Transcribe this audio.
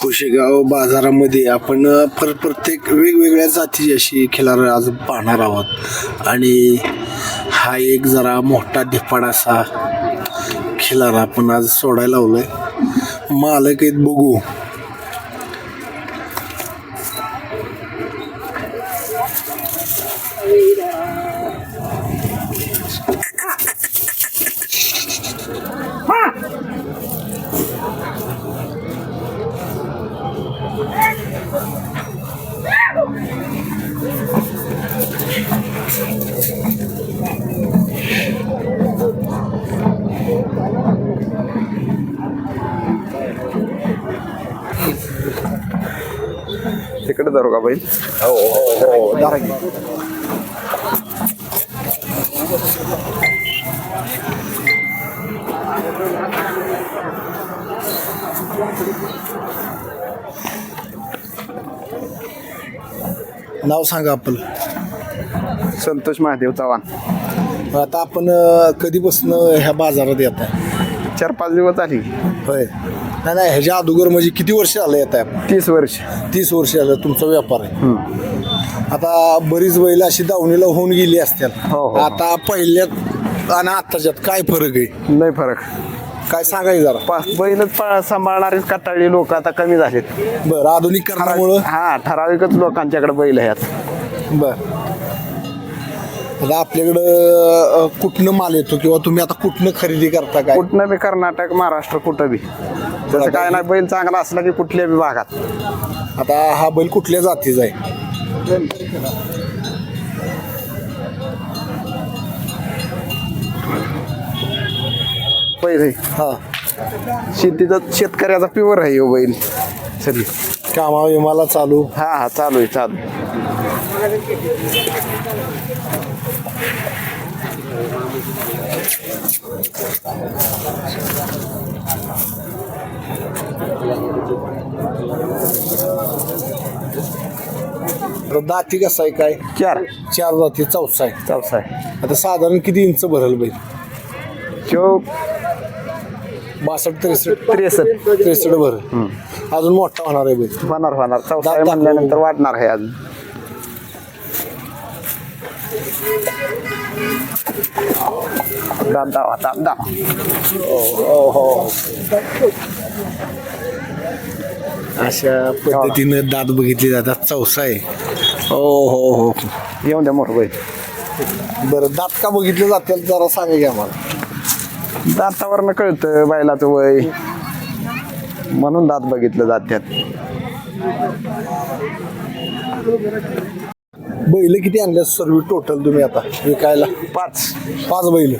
कुशेगाव बाजारामध्ये आपण पर प्रत्येक वेगवेगळ्या जातीची अशी खिलार आज पाहणार आहोत. आणि हा एक जरा मोठा धिप्पाड असा खिलार आपण आज सोडायला आहे मालक आहेत बघू. तिकडे धरू का बैल? हो हो हो घे. नाव सांगा आपलं संतोष महादेव चव्हाण. आता आपण अ, कधीपासून ह्या बाजारात येत आहे चार पाच दिवस झाली. होय. नाही नाही ह्याच्या अगोदर म्हणजे किती वर्ष झालं येत आहे? तीस वर्ष. तीस वर्ष झालं तुमचा व्यापार आहे. आता बरीच बैल अशी दावणीला होऊन गेली असतात हो, हो. आता पहिल्यात आणि आत्ताच्यात काय फरक आहे? लय फरक. काय सांगाय जरा? पा बैलच पा सांभाळणारे कटाळी लोक आता कमी झालेत. बरं आधुनिकरणामुळं हा ठराविकच लोकांच्याकडे बैल आहेत. बर. आता आपल्याकडं अ, कुठनं माल येतो किंवा तुम्ही आता कुठनं खरेदी करता काय? कुठनं बी कर्नाटक महाराष्ट्र कुठं बी. तसं काय नाही बैल चांगला असला की कुठल्या बी भागात. आता हा बैल कुठल्या जातीचा आहे? पहिले हा. शेतीचा शेतकऱ्याचा प्युअर आहे हो बैल. सगळी कामा विमाला चालू. हा हा चालू आहे चालू. दाती कसा आहे काय? चार. चार जाती चौसा आहे. चौसा आहे. आता साधारण किती इंच भरल बैल? चौक बासष्ट त्रेसष्ट. त्रेसष्ट. त्रेसष्ट भरल. अजून मोठा होणार आहे बैल. होणार होणार. चौसा आहे दात. म्हणल्यानंतर वाढणार आहे अजून. दाब दावा दाब दावा अशा पद्धतीनं दात बघितले जातात. चौसा आहे. हो हो हो. येऊन द्या मोर बैल बरं दात का बघितले जातील जरा सांगा की आम्हाला. दातावरनं कळतं बैलाचं वय. म्हणून दात बघितलं जात्यात बैल किती आणले सर्व टोटल तुम्ही आता? विकायला? पाच. पाच बैल.